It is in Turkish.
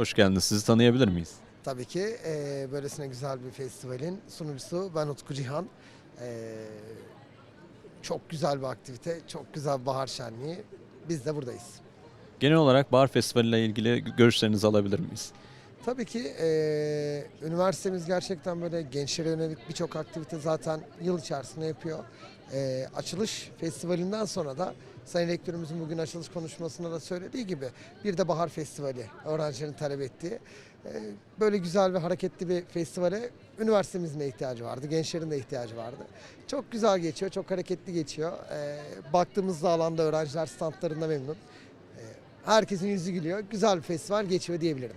Hoş geldiniz. Sizi tanıyabilir miyiz? Tabii ki eee böylesine güzel bir festivalin sunucusu ben Utku Cihan. Eee, çok güzel bir aktivite, çok güzel bahar şenliği. Biz de buradayız. Genel olarak Bahar Festivali ile ilgili görüşlerinizi alabilir miyiz? Tabii ki eee, üniversitemiz gerçekten böyle gençlere yönelik birçok aktivite zaten yıl içerisinde yapıyor. Eee, açılış festivalinden sonra da Sayın Rektörümüzün bugün açılış konuşmasında da söylediği gibi bir de Bahar Festivali öğrencilerin talep ettiği. Eee, böyle güzel ve hareketli bir festivale üniversitemizin de ihtiyacı vardı, gençlerin de ihtiyacı vardı. Çok güzel geçiyor, çok hareketli geçiyor. Eee baktığımızda alanda öğrenciler standlarında memnun. Eee, herkesin yüzü gülüyor. Güzel bir festival geçiyor diyebilirim.